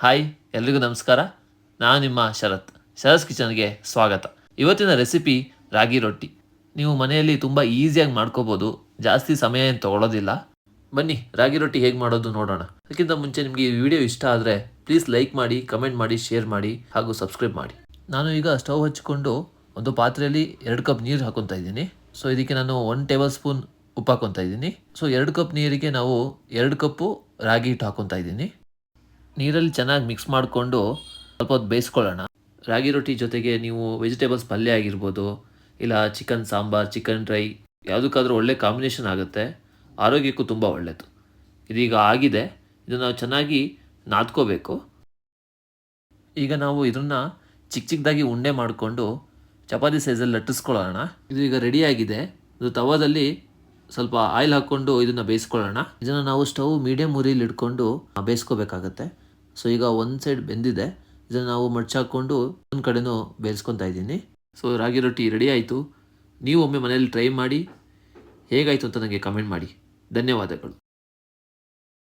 Hi, ಎಲ್ರಿಗೂ ನಮಸ್ಕಾರ. ನಾನು ನಿಮ್ಮ ಶರತ್. ಶರತ್ ಕಿಚನ್ಗೆ ಸ್ವಾಗತ. ಇವತ್ತಿನ ರೆಸಿಪಿ ರಾಗಿ ರೊಟ್ಟಿ. ನೀವು ಮನೆಯಲ್ಲಿ ತುಂಬ ಈಸಿಯಾಗಿ ಮಾಡ್ಕೋಬೋದು. ಜಾಸ್ತಿ ಸಮಯ ಏನು ತಗೊಳ್ಳೋದಿಲ್ಲ ಬನ್ನಿ, ರಾಗಿ ರೊಟ್ಟಿ ಹೇಗೆ ಮಾಡೋದು ನೋಡೋಣ. ಅದಕ್ಕಿಂತ ಮುಂಚೆ ನಿಮಗೆ ಈ ವಿಡಿಯೋ ಇಷ್ಟ ಆದರೆ ಪ್ಲೀಸ್ ಲೈಕ್ ಮಾಡಿ, ಕಮೆಂಟ್ ಮಾಡಿ, ಶೇರ್ ಮಾಡಿ ಹಾಗೂ ಸಬ್ಸ್ಕ್ರೈಬ್ ಮಾಡಿ. ನಾನು ಈಗ ಸ್ಟವ್ ಹಚ್ಚಿಕೊಂಡು ಒಂದು ಪಾತ್ರೆಯಲ್ಲಿ ಎರಡು ಕಪ್ ನೀರು ಹಾಕೊತಾ ಇದ್ದೀನಿ. ಸೊ, ಇದಕ್ಕೆ ನಾನು ಒನ್ ಟೇಬಲ್ ಸ್ಪೂನ್ ಉಪ್ಪು ಹಾಕೊತಾ ಇದ್ದೀನಿ. ಸೊ, ಎರಡು ಕಪ್ ನೀರಿಗೆ ನಾವು ಎರಡು ಕಪ್ಪು ರಾಗಿ ಹಿಟ್ಟು ಹಾಕೊತಾ ಇದ್ದೀನಿ. ನೀರಲ್ಲಿ ಚೆನ್ನಾಗಿ ಮಿಕ್ಸ್ ಮಾಡಿಕೊಂಡು ಸ್ವಲ್ಪ ಹೊತ್ತು ಬೇಯಿಸ್ಕೊಳ್ಳೋಣ. ರಾಗಿ ರೊಟ್ಟಿ ಜೊತೆಗೆ ನೀವು ವೆಜಿಟೇಬಲ್ಸ್ ಪಲ್ಯ ಆಗಿರ್ಬೋದು, ಇಲ್ಲ ಚಿಕನ್ ಸಾಂಬಾರ್ ಚಿಕನ್ ಡ್ರೈ ಯಾವುದಕ್ಕಾದ್ರೂ ಒಳ್ಳೆ ಕಾಂಬಿನೇಷನ್ ಆಗುತ್ತೆ. ಆರೋಗ್ಯಕ್ಕೂ ತುಂಬ ಒಳ್ಳೆಯದು ಇದೀಗ ಆಗಿದೆ. ಇದನ್ನು ನಾವು ಚೆನ್ನಾಗಿ ನಾದ್ಕೋಬೇಕು. ಈಗ ನಾವು ಇದನ್ನು ಚಿಕ್ಕ ಚಿಕ್ಕದಾಗಿ ಉಂಡೆ ಮಾಡಿಕೊಂಡು ಚಪಾತಿ ಸೈಜಲ್ಲಿ ಲಟ್ಟಿಸ್ಕೊಳ್ಳೋಣ. ಇದು ಈಗ ರೆಡಿಯಾಗಿದೆ ಇದು ತವಾದಲ್ಲಿ ಸ್ವಲ್ಪ ಆಯಿಲ್ ಹಾಕ್ಕೊಂಡು ಇದನ್ನು ಬೇಯಿಸ್ಕೊಳ್ಳೋಣ. ಇದನ್ನು ನಾವು ಸ್ಟವ್ ಮೀಡಿಯಮ್ ಉರಿಲಿ ಇಟ್ಕೊಂಡು ಬೇಯಿಸ್ಕೋಬೇಕಾಗತ್ತೆ. ಸೊ ಈಗ ಒಂದು ಸೈಡ್ ಬೆಂದಿದೆ. ಇದನ್ನು ನಾವು ಮಡ್ಚಾಕೊಂಡು ಒಂದು ಕಡೆನೂ ಬೇಯಿಸ್ಕೊತಾ ಇದ್ದೀನಿ. ಸೊ ರಾಗಿ ರೊಟ್ಟಿ ರೆಡಿ ಆಯಿತು. ನೀವು ಒಮ್ಮೆ ಮನೇಲಿ ಟ್ರೈ ಮಾಡಿ, ಹೇಗಾಯಿತು ಅಂತ ನನಗೆ ಕಮೆಂಟ್ ಮಾಡಿ. ಧನ್ಯವಾದಗಳು.